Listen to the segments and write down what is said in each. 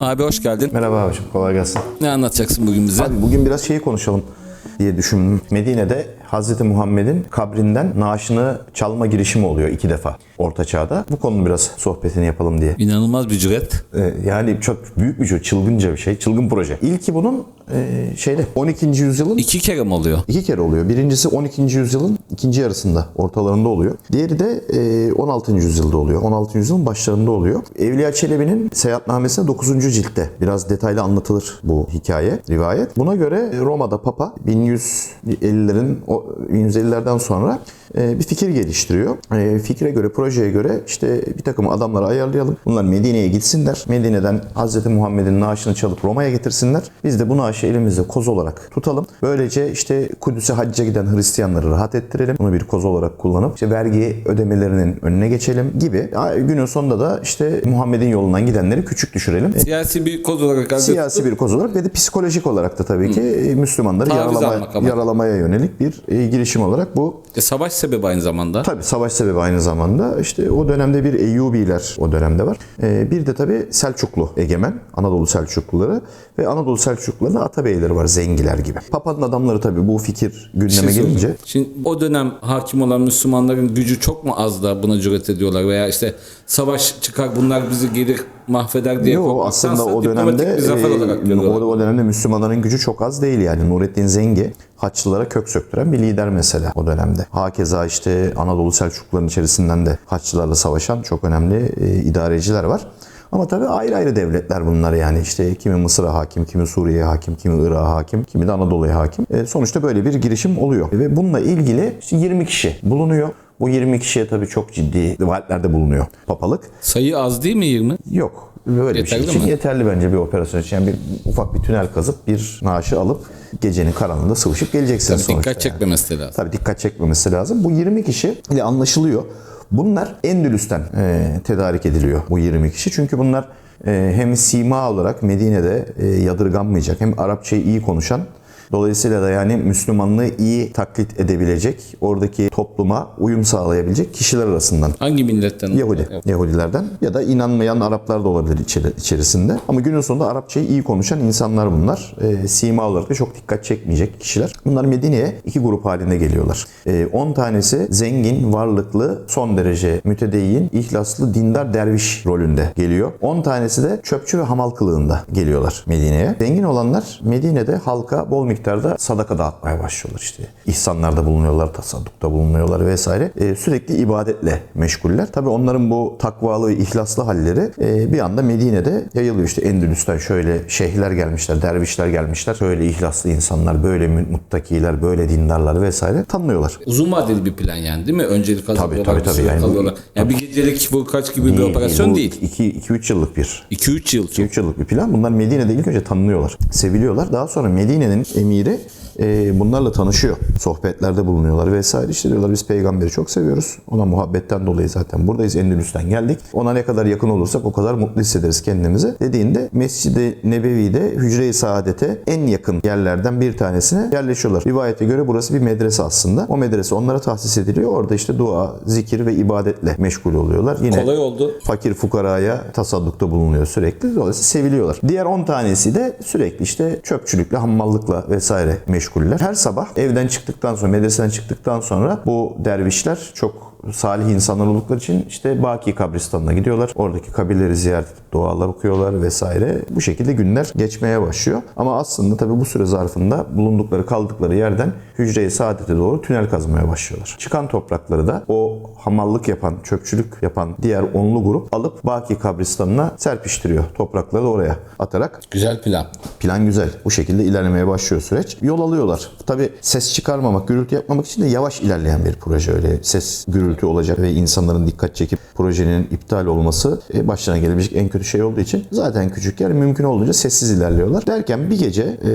Abi hoş geldin. Merhaba abicim, kolay gelsin. Ne anlatacaksın bugün bize? Abi bugün biraz şeyi konuşalım diye düşündüm. Medine'de Hz. Muhammed'in kabrinden naaşını çalma girişimi oluyor iki defa Orta Çağ'da. Bu konunun biraz sohbetini yapalım diye. İnanılmaz bir cüret. Ee, yani çok büyük bir şey, çılgınca bir şey, çılgın proje. İlki bunun e, şeyde 12. yüzyılın İki kere mi oluyor? İki kere oluyor. Birincisi 12. yüzyılın ikinci yarısında, ortalarında oluyor. Diğeri de e, 16. yüzyılda oluyor. 16. yüzyılın başlarında oluyor. Evliya Çelebi'nin seyahatnamesinde 9. ciltte biraz detaylı anlatılır bu hikaye, rivayet. Buna göre Roma'da Papa 1150'lerin, o 1150'lerden sonra e, bir fikir geliştiriyor. E, fikre göre, projeye göre işte bir takım adamları ayarlayalım. Bunlar Medine'ye gitsinler. Medine'den Hz. Muhammed'in naaşını çalıp Roma'ya getirsinler. Biz de bu naaşı elimizde koz olarak tutalım. Böylece işte Kudüs'e hacca giden Hristiyanları rahat ettirelim. Bunu bir koz olarak kullanıp işte vergi ödemelerinin önüne geçelim gibi. Günün sonunda da işte Muhammed'in yolundan gidenleri küçük düşürelim. E, Siyasi bir koz olarak Siyasi bir koz olarak ve de psikolojik olarak da tabii ki Müslümanları yaralama, ama. yaralamaya yönelik bir e, girişim olarak bu E, savaş sebebi aynı zamanda. Tabii savaş sebebi aynı zamanda. İşte o dönemde bir Eyyubiler o dönemde var. Ee, bir de tabii Selçuklu egemen, Anadolu Selçukluları ve Anadolu Selçuklularında atabeyleri var, zengiler gibi. Papa'nın adamları tabii bu fikir Bir gündeme şey gelince Şimdi o dönem hakim olan Müslümanların gücü çok mu az da buna cüret ediyorlar veya işte savaş çıkar bunlar bizi gelir mahveder diye Yo, korkmaktansa aslında o dönemde e, o, o dönemde Müslümanların gücü çok az değil yani. Nurettin Zengi Haçlılara kök söktüren bir lider mesela o dönemde. Hakeza işte Anadolu Selçukluların içerisinden de Haçlılarla savaşan çok önemli e, idareciler var. Ama tabii ayrı ayrı devletler bunlar yani işte kimi Mısır'a hakim, kimi Suriye'ye hakim, kimi Irak'a hakim, kimi de Anadolu'ya hakim. E, sonuçta böyle bir girişim oluyor. Ve bununla ilgili işte 20 kişi bulunuyor. Bu 20 kişiye tabii çok ciddi vaatlerde bulunuyor papalık. Sayı az değil mi 20? Yok. Böyle bir şey Yeterli için mi? yeterli bence bir operasyon için. Yani bir ufak bir tünel kazıp bir naaşı alıp gecenin karanlığında sıvışıp geleceksiniz sonuçta. Dikkat yani. çekmemesi lazım. Tabii dikkat çekmemesi lazım. Bu 20 kişi ile anlaşılıyor. Bunlar Endülüs'ten e, tedarik ediliyor bu 20 kişi. Çünkü bunlar e, hem sima olarak Medine'de e, yadırganmayacak hem Arapçayı iyi konuşan Dolayısıyla da yani Müslümanlığı iyi taklit edebilecek, oradaki topluma uyum sağlayabilecek kişiler arasından Hangi milletten? Yahudi, Yahudilerden ya da inanmayan Araplar da olabilir içeri- içerisinde. Ama günün sonunda Arapçayı iyi konuşan insanlar bunlar. E, sima olarak da çok dikkat çekmeyecek kişiler. Bunlar Medine'ye iki grup halinde geliyorlar. 10 tanesi zengin, varlıklı, son derece mütedeyyin, ihlaslı, dindar derviş rolünde geliyor. 10 tanesi de çöpçü ve hamal kılığında geliyorlar Medine'ye. Zengin olanlar Medine'de halka bol miktarda sadaka dağıtmaya başlıyorlar işte. İhsanlarda bulunuyorlar, tasaddukta bulunuyorlar vesaire. E, sürekli ibadetle meşguller. Tabii onların bu takvalı, ihlaslı halleri e, bir anda Medine'de yayılıyor. İşte Endülüs'ten şöyle şeyhler gelmişler, dervişler gelmişler. Böyle ihlaslı insanlar, böyle muttakiler, böyle dindarlar vesaire tanınıyorlar. Uzun vadeli bir plan yani değil mi? Öncelik hazırlıyorlar, tabii, tabii. süre Yani bu- kalıyorlar. Yani bir gecelik vurkaç gibi bir operasyon Bu değil. 2-3 yıllık bir 2-3 yıl çok. 3 yıllık bir plan. Bunlar Medine'de ilk önce tanınıyorlar, seviliyorlar. Daha sonra Medine'nin 22で e, bunlarla tanışıyor. Sohbetlerde bulunuyorlar vesaire. İşte diyorlar biz peygamberi çok seviyoruz. Ona muhabbetten dolayı zaten buradayız. Endülüs'ten geldik. Ona ne kadar yakın olursak o kadar mutlu hissederiz kendimizi. Dediğinde Mescid-i Nebevi'de Hücre-i Saadet'e en yakın yerlerden bir tanesine yerleşiyorlar. Rivayete göre burası bir medrese aslında. O medrese onlara tahsis ediliyor. Orada işte dua, zikir ve ibadetle meşgul oluyorlar. Yine Kolay oldu. fakir fukaraya tasaddukta bulunuyor sürekli. Dolayısıyla seviliyorlar. Diğer 10 tanesi de sürekli işte çöpçülükle, hammallıkla vesaire meşguller. Her sabah evden çıktıktan sonra, medreseden çıktıktan sonra bu dervişler çok salih insanlar oldukları için işte Baki kabristanına gidiyorlar. Oradaki kabirleri ziyaret edip dualar okuyorlar vesaire. Bu şekilde günler geçmeye başlıyor. Ama aslında tabii bu süre zarfında bulundukları kaldıkları yerden hücre-i saadete doğru tünel kazmaya başlıyorlar. Çıkan toprakları da o hamallık yapan, çöpçülük yapan diğer onlu grup alıp Baki kabristanına serpiştiriyor. Toprakları da oraya atarak Güzel plan. Plan güzel. Bu şekilde ilerlemeye başlıyor süreç. Yol alıyorlar. Tabi ses çıkarmamak, gürültü yapmamak için de yavaş ilerleyen bir proje. Öyle ses, gürültü olacak ve insanların dikkat çekip projenin iptal olması e, başlarına gelebilecek en kötü şey olduğu için zaten küçük yer mümkün olduğunca sessiz ilerliyorlar. Derken bir gece e,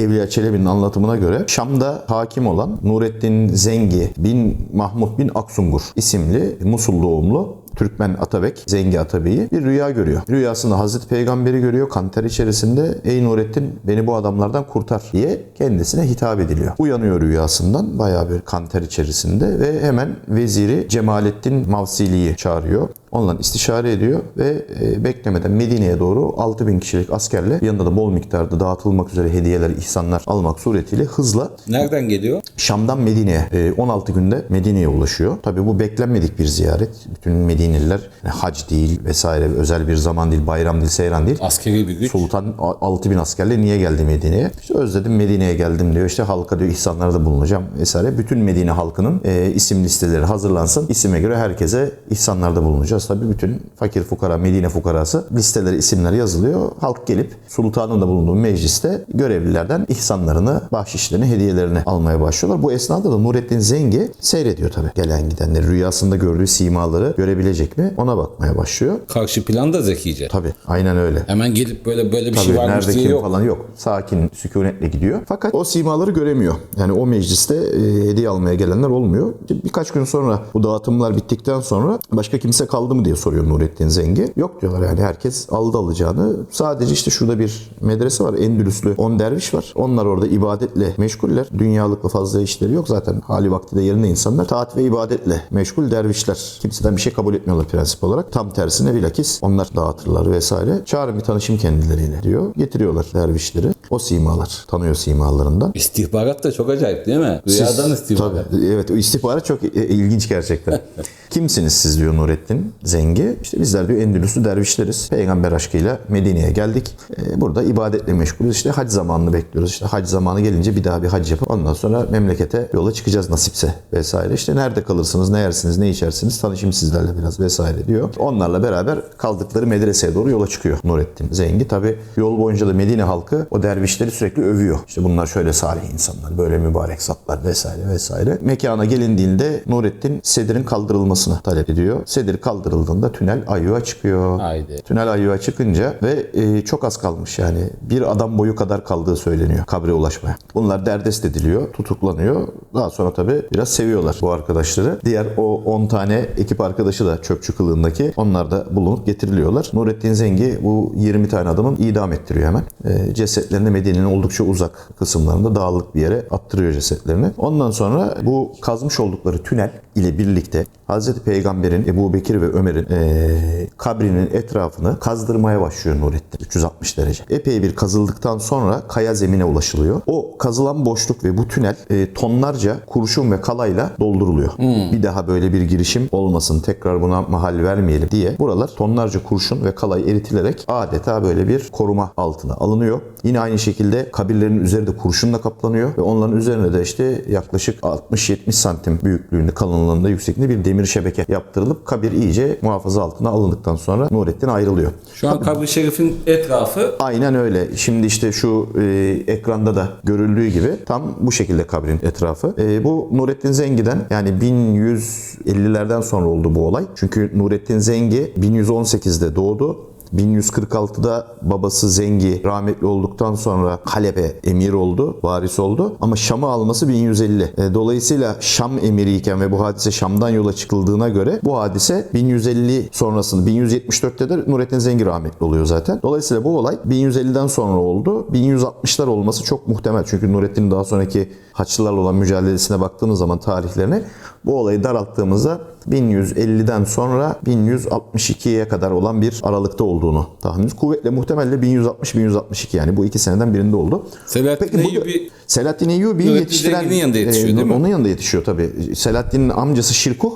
Evliya Çelebi'nin anlatımına göre Şam'da hakim olan Nurettin Zengi bin Mahmud bin Aksungur isimli Musul doğumlu Türkmen Atabek, Zengi Atabey'i bir rüya görüyor. Rüyasında Hazreti Peygamber'i görüyor. Kanter içerisinde ey Nurettin beni bu adamlardan kurtar diye kendisine hitap ediliyor. Uyanıyor rüyasından bayağı bir kanter içerisinde ve hemen veziri Cemalettin Mavsili'yi çağırıyor. Onunla istişare ediyor ve e, beklemeden Medine'ye doğru 6000 kişilik askerle yanında da bol miktarda dağıtılmak üzere hediyeler, ihsanlar almak suretiyle hızla Nereden geliyor? Şam'dan Medine'ye e, 16 günde Medine'ye ulaşıyor. Tabii bu beklenmedik bir ziyaret. Bütün Medineliler yani hac değil vesaire özel bir zaman değil, bayram değil, seyran değil. Askeri bir güç. Sultan 6000 askerle niye geldi Medine'ye? İşte özledim Medine'ye geldim diyor. İşte halka diyor ihsanlarda bulunacağım vesaire. Bütün Medine halkının e, isim listeleri hazırlansın. İsime göre herkese ihsanlarda bulunacağız. Tabii bütün fakir fukara, Medine fukarası listeleri, isimleri yazılıyor. Halk gelip sultanın da bulunduğu mecliste görevlilerden ihsanlarını, bahşişlerini, hediyelerini almaya başlıyorlar. Bu esnada da Nurettin Zengi seyrediyor tabii. Gelen gidenleri, rüyasında gördüğü simaları görebilecek mi? Ona bakmaya başlıyor. Karşı plan da zekice. Tabii aynen öyle. Hemen gelip böyle böyle bir şey Tabii varmış nerede diye kim yok. falan yok. Sakin, sükunetle gidiyor. Fakat o simaları göremiyor. Yani o mecliste e, hediye almaya gelenler olmuyor. Birkaç gün sonra bu dağıtımlar bittikten sonra başka kimse kaldı mı diye soruyor Nurettin Zengi. Yok diyorlar yani herkes aldı alacağını. Sadece işte şurada bir medrese var. Endülüslü 10 derviş var. Onlar orada ibadetle meşguller. Dünyalıkla fazla işleri yok. Zaten hali vakti de yerinde insanlar. Taat ve ibadetle meşgul dervişler. Kimseden bir şey kabul etmiyorlar prensip olarak. Tam tersine bilakis onlar dağıtırlar vesaire. Çağırın bir tanışayım kendileriyle diyor. Getiriyorlar dervişleri. O simalar. Tanıyor simalarından. İstihbarat da çok acayip değil mi? Rüyadan istihbarat. Tabii, evet istihbarat çok ilginç gerçekten. Kimsiniz siz diyor Nurettin Zengi. İşte bizler diyor Endülüs'lü dervişleriz. Peygamber aşkıyla Medine'ye geldik. E, burada ibadetle meşgulüz. İşte hac zamanını bekliyoruz. İşte hac zamanı gelince bir daha bir hac yapıp ondan sonra memlekete yola çıkacağız nasipse vesaire. İşte nerede kalırsınız, ne yersiniz, ne içersiniz tanışayım sizlerle biraz vesaire diyor. Onlarla beraber kaldıkları medreseye doğru yola çıkıyor Nurettin Zengi. Tabi yol boyunca da Medine halkı o dervişleri sürekli övüyor. İşte bunlar şöyle salih insanlar, böyle mübarek zatlar vesaire vesaire. Mekana gelindiğinde Nurettin Sedir'in kaldırılmasını talep ediyor. Sedir kaldırıldığında tünel Ayyu'a çıkıyor. Haydi. Tünel Ayyu'a çıkınca ve e, çok az kalmış yani bir adam boyu kadar kaldığı söyleniyor kabre ulaşmaya. Bunlar derdest ediliyor, tutuklanıyor. Daha sonra tabi biraz seviyorlar bu arkadaşları. Diğer o 10 tane ekip arkadaşı da çöpçü kılığındaki onlar da bulunup getiriliyorlar. Nurettin Zengi bu 20 tane adamın idam ettiriyor hemen. E, cesetlerini Medine'nin oldukça uzak kısımlarında dağlık bir yere attırıyor cesetlerini. Ondan sonra bu kazmış oldukları tünel ile birlikte Hazreti Peygamber'in, Ebu Bekir ve Ömer'in eee, kabrinin etrafını kazdırmaya başlıyor Nurettin. 360 derece. Epey bir kazıldıktan sonra kaya zemine ulaşılıyor. O kazılan boşluk ve bu tünel eee, tonlarca kurşun ve kalayla dolduruluyor. Bir daha böyle bir girişim olmasın, tekrar buna mahal vermeyelim diye buralar tonlarca kurşun ve kalay eritilerek adeta böyle bir koruma altına alınıyor. Yine aynı şekilde kabirlerin üzeri de kurşunla kaplanıyor ve onların üzerine de işte yaklaşık 60-70 santim büyüklüğünde, kalınlığında, yüksekliğinde bir demir şebeke yaptırılıp kabir iyice muhafaza altına alındıktan sonra Nurettin ayrılıyor. Şu an kabri şerifin etrafı Aynen öyle. Şimdi işte şu e, ekranda da görüldüğü gibi tam bu şekilde kabrin etrafı. E, bu Nurettin Zengi'den yani 1150'lerden sonra oldu bu olay. Çünkü Nurettin Zengi 1118'de doğdu. 1146'da babası Zengi rahmetli olduktan sonra Halep'e emir oldu, varis oldu. Ama Şam'ı alması 1150. E, Dolayısıyla Şam emiriyken ve bu hadise Şam'dan yola çıkıldığına göre bu hadise 1150 sonrasında 1174'te de Nurettin Zengi rahmetli oluyor zaten. Dolayısıyla bu olay 1150'den sonra oldu. 1160'lar olması çok muhtemel. Çünkü Nurettin'in daha sonraki Haçlılarla olan mücadelesine baktığınız zaman tarihlerine bu olayı daralttığımızda 1150'den sonra 1162'ye kadar olan bir aralıkta olduğunu tahminimiz. Kuvvetle muhtemelde 1160-1162 yani bu iki seneden birinde oldu. Selahattin Peki bu- Eyyubi Selahattin Eyyubi'yi yetiştiren... Yanında yetişiyor, e, değil mi? Onun yanında yetişiyor tabii. Selahattin'in amcası Şirkuh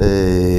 e,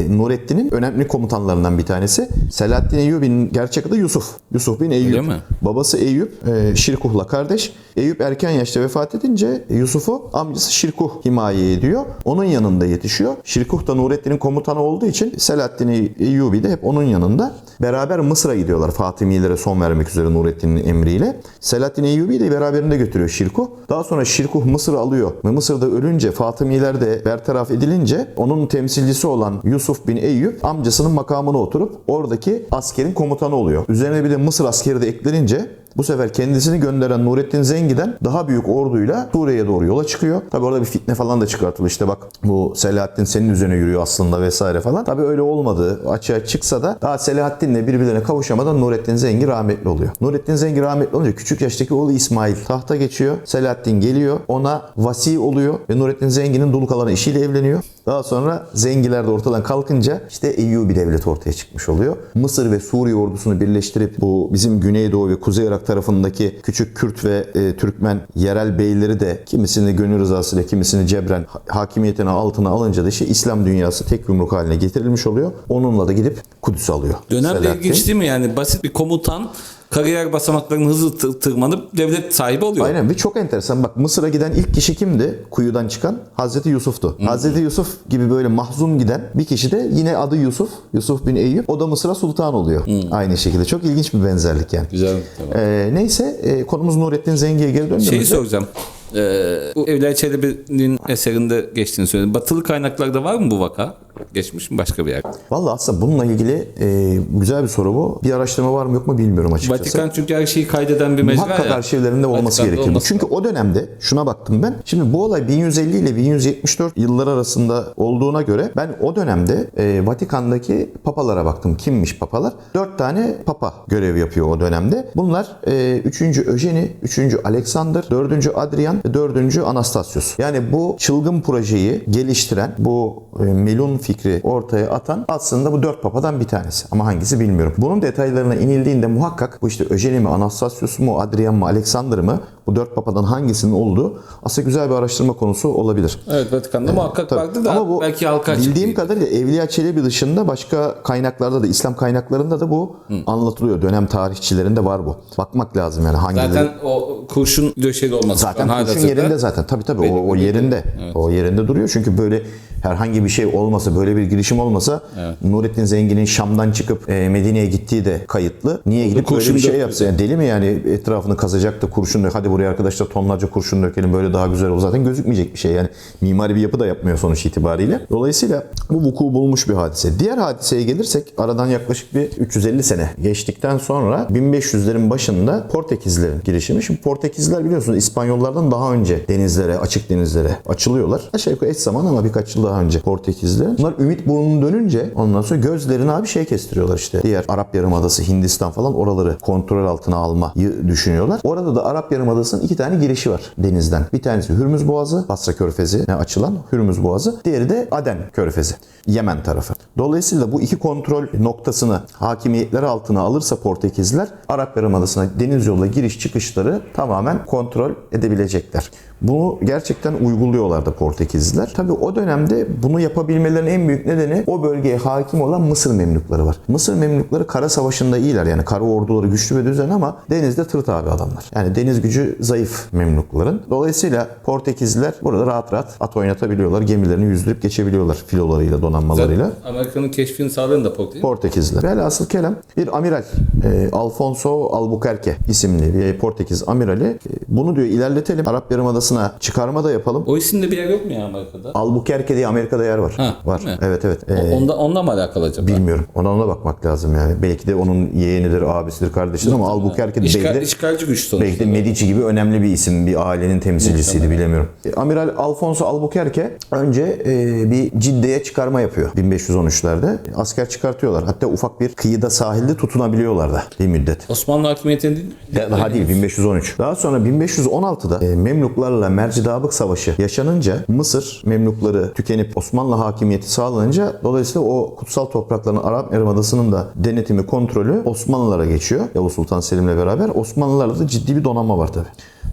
Nurettin'in önemli komutanlarından bir tanesi. Selahattin Eyyubi'nin gerçek adı Yusuf. Yusuf bin Eyyub. Öyle mi? Babası Eyüp, e, Şirkuh'la kardeş. Eyüp erken yaşta vefat edince Yusuf'u amcası Şirkuh himaye ediyor. Onun yanında yetişiyor. Şirkuh da Nurettin'in komutanı olduğu için Selahattin Eyyubi de hep onun yanında. Beraber Mısır'a gidiyorlar Fatimilere son vermek üzere Nurettin'in emriyle. Selahattin Eyyubi de beraberinde götürüyor Şirkuh. Daha sonra Şirkuh Mısır'ı alıyor ve Mısır'da ölünce Fatımiler de bertaraf edilince onun temsilcisi olan Yusuf bin Eyüp amcasının makamına oturup oradaki askerin komutanı oluyor. Üzerine bir de Mısır askeri de eklenince Bu sefer kendisini gönderen Nurettin Zengi'den daha büyük orduyla Suriye'ye doğru yola çıkıyor. Tabi orada bir fitne falan da çıkartılıyor. İşte bak bu Selahaddin senin üzerine yürüyor aslında vesaire falan. Tabi öyle olmadı. Açığa çıksa da daha Selahaddin'le birbirlerine kavuşamadan Nurettin Zengi rahmetli oluyor. Nurettin Zengi rahmetli olunca küçük yaştaki oğlu İsmail tahta geçiyor. Selahaddin geliyor. Ona vasi oluyor ve Nurettin Zengi'nin dul kalan eşiyle evleniyor. Daha sonra Zengiler de ortadan kalkınca işte Eyyubi devleti ortaya çıkmış oluyor. Mısır ve Suriye ordusunu birleştirip bu bizim Güneydoğu ve Kuzey Irak tarafındaki küçük Kürt ve e, Türkmen yerel beyleri de kimisini gönül rızasıyla kimisini cebren ha- hakimiyetine altına alınca da işte İslam dünyası tek yumruk haline getirilmiş oluyor. Onunla da gidip Kudüs'ü alıyor. Selahaddin. ilginç değil mi yani? Basit bir komutan kariyer basamaklarını hızlı tır- tırmanıp devlet sahibi oluyor. Aynen ve çok enteresan. Bak Mısır'a giden ilk kişi kimdi? Kuyudan çıkan Hazreti Yusuf'tu. Hazreti Yusuf gibi böyle mahzun giden bir kişi de yine adı Yusuf. Yusuf bin Eyüp. O da Mısır'a sultan oluyor. Aynı şekilde. Çok ilginç bir benzerlik yani. Güzel. Tamam. Ee, neyse e, konumuz Nurettin Zengi'ye geri döndüğümüzde. Şeyi soracağım. Ee, bu Evliya Çelebi'nin eserinde geçtiğini söyledin. Batılı kaynaklarda var mı bu vaka? Geçmiş mi başka bir yer? Valla aslında bununla ilgili e, güzel bir soru bu. Bir araştırma var mı yok mu bilmiyorum açıkçası. Vatikan çünkü her şeyi kaydeden bir mecra Muhakkak ya. arşivlerinde olması bu. olması Çünkü o dönemde şuna baktım ben. Şimdi bu olay 1150 ile 1174 yıllar arasında olduğuna göre ben o dönemde e, Vatikan'daki papalara baktım. Kimmiş papalar? Dört tane papa görev yapıyor o dönemde. Bunlar e, 3. Öjeni, 3. Alexander, 4. Adrian ve 4. Anastasius. Yani bu çılgın projeyi geliştiren, bu e, melun fikri ortaya atan aslında bu dört papadan bir tanesi. Ama hangisi bilmiyorum. Bunun detaylarına inildiğinde muhakkak bu işte Öjeni mi, Anastasius mu, Adrian mı, Alexander mı bu dört papadan hangisinin olduğu aslında güzel bir araştırma konusu olabilir. Evet Vatikan'da muhakkak Tabii. vardı da Ama bu belki halka açık bildiğim değil. kadarıyla Evliya Çelebi dışında başka kaynaklarda da İslam kaynaklarında da bu anlatılıyor. Dönem tarihçilerinde var bu. Bakmak lazım yani hangileri. Zaten o kurşun döşeli olması. Zaten kurşun yerinde zaten. Tabii tabii o, Benim o de- yerinde. O yerinde duruyor. Çünkü böyle herhangi bir şey olmasa, böyle bir girişim olmasa Nurettin Zengin'in Şam'dan çıkıp e, Medine'ye gittiği de kayıtlı. Niye gidip böyle bir şey yapsa? Yani deli mi yani etrafını kazacak da kurşun dök. Hadi buraya arkadaşlar tonlarca kurşun dökelim böyle daha güzel olur. Zaten gözükmeyecek bir şey yani. Mimari bir yapı da yapmıyor sonuç itibariyle. Dolayısıyla bu vuku bulmuş bir hadise. Diğer hadiseye gelirsek aradan yaklaşık bir 350 sene geçtikten sonra 1500'lerin başında Portekizlerin girişimi. Şimdi Portekizler biliyorsunuz İspanyollardan daha önce denizlere, açık denizlere açılıyorlar. Aşağı yukarı eş zaman ama birkaç yıl daha önce Portekizler. Bunlar Ümit Burnu'nu dönünce ondan sonra gözlerini abi şey kestiriyorlar işte. Diğer Arap Yarımadası, Hindistan falan oraları kontrol altına almayı düşünüyorlar. Orada da Arap Yarımadası'nın iki tane girişi var denizden. Bir tanesi Hürmüz Boğazı, Basra Körfezi'ne açılan Hürmüz Boğazı. Diğeri de Aden Körfezi, Yemen tarafı. Dolayısıyla bu iki kontrol noktasını hakimiyetleri altına alırsa Portekizler Arap Yarımadası'na deniz yoluyla giriş çıkışları tamamen kontrol edebilecekler. Bunu gerçekten uyguluyorlardı Portekizliler. Tabii o dönemde bunu yapabilmelerinin en büyük nedeni o bölgeye hakim olan Mısır Memlükleri var. Mısır Memlükleri kara savaşında iyiler yani kara orduları güçlü ve düzen ama denizde tırt abi adamlar. Yani deniz gücü zayıf Memlukların. Dolayısıyla Portekizliler burada rahat rahat at oynatabiliyorlar. Gemilerini yüzdürüp geçebiliyorlar filolarıyla, donanmalarıyla. Amerika'nın keşfini sağlayan da Portekiz. Portekizliler. Velhasıl kelam bir amiral e, Alfonso Albuquerque isimli bir Portekiz amirali e, bunu diyor ilerletelim. Arap Yarımadası'na çıkarma da yapalım. O isimde bir yer yok mu ya Amerika'da? Albuquerque diye Amerika'da yer var. Ha, var. mi? Evet evet. E, Onda, onunla mı alakalı acaba? bilmiyorum. Ona ona bakmak lazım yani. Belki de onun yeğenidir, abisidir, kardeşidir ama Albuquerque de İşgal, belki işgalci güç sonuçta. Belki de Medici gibi önemli bir isim, bir ailenin temsilcisiydi bilemiyorum. Amiral Alfonso Albuquerque önce e, bir Cidde'ye çıkarma yapıyor 1513'lerde. Asker çıkartıyorlar. Hatta ufak bir kıyıda sahilde tutunabiliyorlar da bir müddet. Osmanlı hakimiyetinin değil Ya Daha değil 1513. Daha sonra 1516'da e, Memluklarla Mercidabık Savaşı yaşanınca Mısır Memlukları tükenip Osmanlı hakimiyeti sağlanınca dolayısıyla o kutsal toprakların Arap Yarımadası'nın da denetimi kontrolü Osmanlılara geçiyor. Yavuz Sultan Selim'le beraber. Osmanlılarda da ciddi bir donanma var tabi.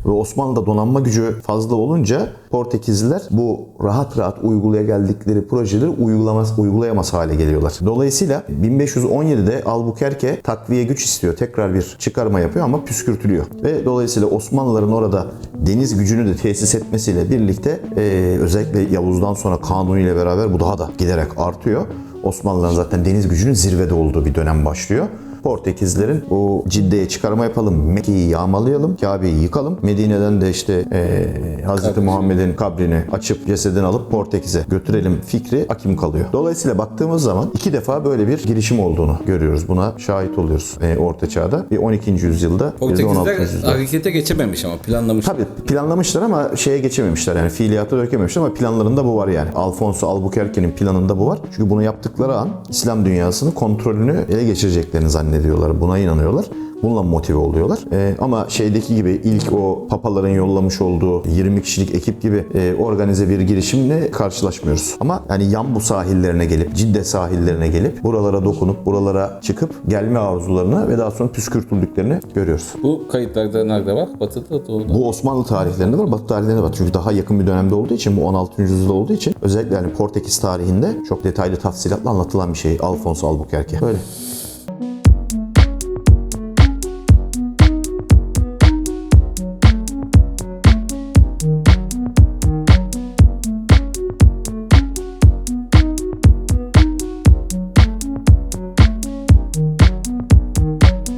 Ve Osmanlı'da donanma gücü fazla olunca Portekizliler bu rahat rahat uygulaya geldikleri projeleri uygulamaz, uygulayamaz hale geliyorlar. Dolayısıyla 1517'de Albuquerque takviye güç istiyor. Tekrar bir çıkarma yapıyor ama püskürtülüyor. Ve dolayısıyla Osmanlıların orada deniz gücünü de tesis etmesiyle birlikte eee, özellikle Yavuz'dan sonra Kanuni ile beraber bu daha da giderek artıyor. Osmanlıların zaten deniz gücünün zirvede olduğu bir dönem başlıyor. Portekizlerin o Cidde'ye çıkarma yapalım, Mekke'yi yağmalayalım, Kabe'yi yıkalım. Medine'den de işte eee Hz. Muhammed'in kabrini açıp cesedini alıp Portekiz'e götürelim fikri hakim kalıyor. Dolayısıyla baktığımız zaman iki defa böyle bir girişim olduğunu görüyoruz. Buna şahit oluyoruz eee Orta Çağ'da. Bir 12. yüzyılda, bir de 16. Portekizler yüzyılda. harekete geçememiş ama planlamış. Tabii planlamışlar ama şeye geçememişler yani fiiliyata dökememişler ama planlarında bu var yani. Alfonso Albuquerque'nin planında bu var. Çünkü bunu yaptıkları an İslam dünyasının kontrolünü ele geçireceklerini zannediyorlar. Buna inanıyorlar. Bununla motive oluyorlar. Ee, ama şeydeki gibi ilk o papaların yollamış olduğu 20 kişilik ekip gibi e, organize bir girişimle karşılaşmıyoruz. Ama yani Yambu sahillerine gelip, Cidde sahillerine gelip buralara dokunup, buralara çıkıp gelme arzularını ve daha sonra püskürtüldüklerini görüyoruz. Bu kayıtlarda nerede var? Batı'da, Doğu'da. Bu Osmanlı tarihlerinde var, Batı tarihlerinde var. Çünkü daha yakın bir dönemde olduğu için, bu 16. yüzyılda olduğu için özellikle yani Portekiz tarihinde çok detaylı tafsilatla anlatılan bir şey Alfonso Albuquerque. Böyle.